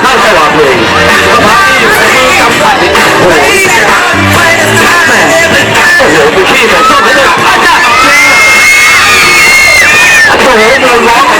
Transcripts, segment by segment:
他在玩命，他妈的，他妈的，我操！哎呀妈呀，这牛逼的，操他妈，打架啊！操他妈的！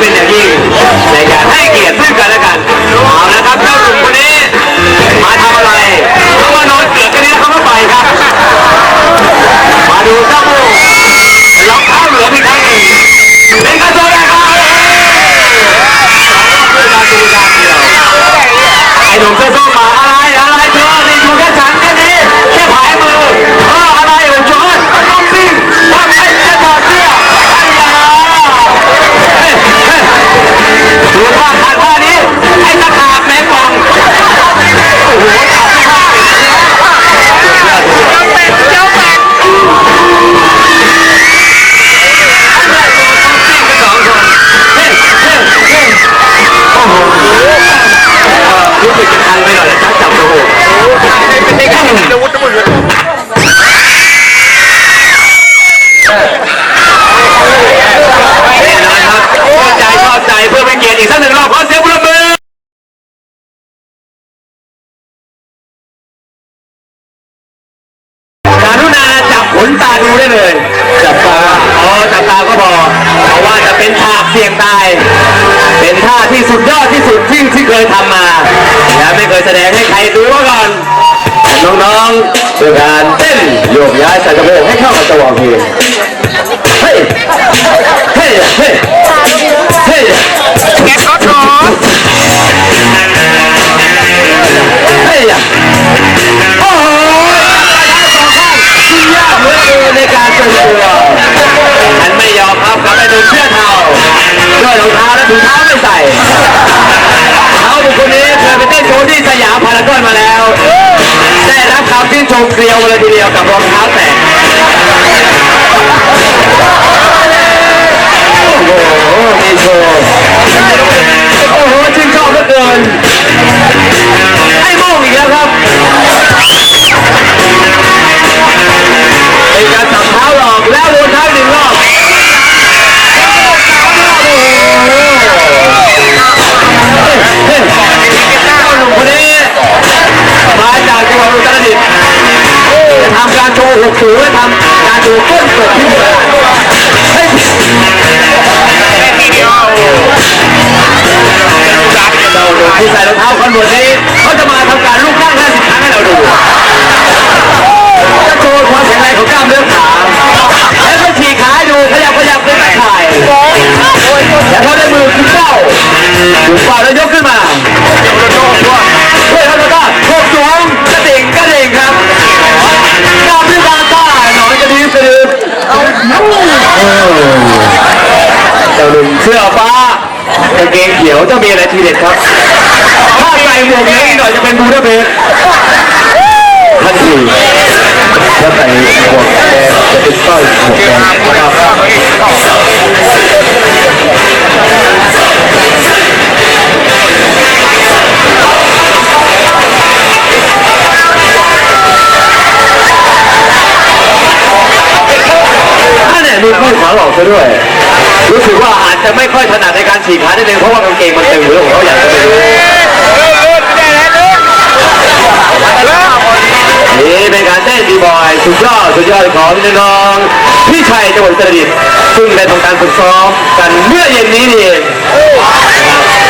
ที่สมควรเป็นอย่างยิ่งในการให้เกียรติซึ่งกันและกันเอาละครับเจ้าหนุ่มคนนี้มาทำอะไรเขามานอนเกลือกกันนี้แล้วเขาก็ไปครับ มาดูเจ้าโม่รองเท้าเหลืองอีกครั้งหนึ่งเป็นกระโจนนะครับไอ้หนุ่มเสื้อส้ม บขนตาดูได้เลยจับตาอ๋อจับตาก็พอเพราะว่าจะเป็นฉากเสี่ยงตาย เป็นท่าที่สุดยอดที่สุดที่ที่เคยทำมาและไม่เคยแสดงให้ใครดูมาก่อนน้องๆด้วยการเต้นโยกย้ายใส่กระโปรงให้เข้ากับจังหวะเพลงเฮ้ยเฮ้ยเฮ้ยเฮ้ยแกะก็ สยามพารากอนมาแล้ว ได้รับคำชื่นชมเกลียวเลยทีเดียวกับรองเท้าแตะโอ้โหมีโชว์โอ้โหชื่นชอบเหลือเกิน ทำการโชว์หกสูงและทำการโชว์ก้นกดที่หัวเฮ้ยทีเดียวเจ้าหนุ่มที่ใส่รองเท้าคอนเวิร์ตนี้ เสื้อฟ้ากางเกงเขียวจะมีอะไรทีเด็ดครับ ถ้าใส่หมวกนี้หน่อยจะเป็นบูดาเปสต์ท่านสี่ถ้าใส่หมวกแดงจะเป็นสร้อยหมวกแดงนะครับถ้าเนี่ยมีข้อขาหลอกซะด้วยรู้สึกว่าอา จจะไม่ค่อยถนัดในการฉีกขาได้เลยเพราะว่ากางเกงมันต็มหรือของเขาอยากจะไปรู้นี่เป็นการเต้นดีบอยสุดยอดสุดยอดของน้องพี่ชัยจังหวัดอุตรดิตถ์ซึ่งได้ทำการฝึกซ้อมกันเมื่อเย็นนี้นี่เอง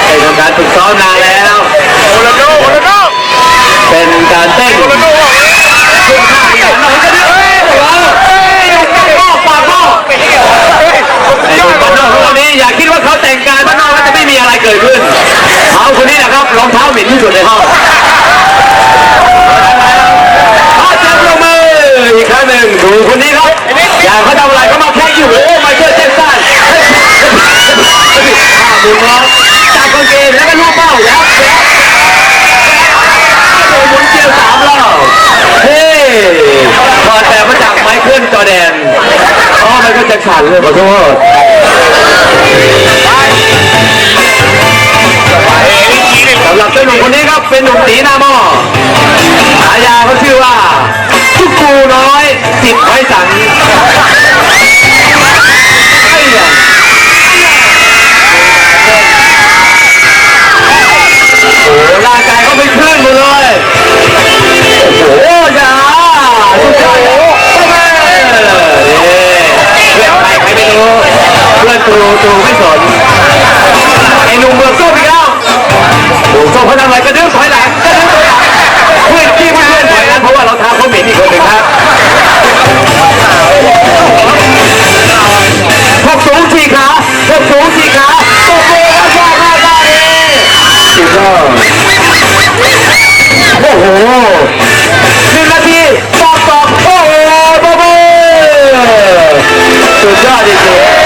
ได้ทำการฝึกซ้อมนานแล้วโอลโนโอลาโนเป็นการเต้น ขาดเลยขอโทษ โอ้โหหนึ่นาทีตอบตอบโอ้โหบ๊อบสุดยอดจริง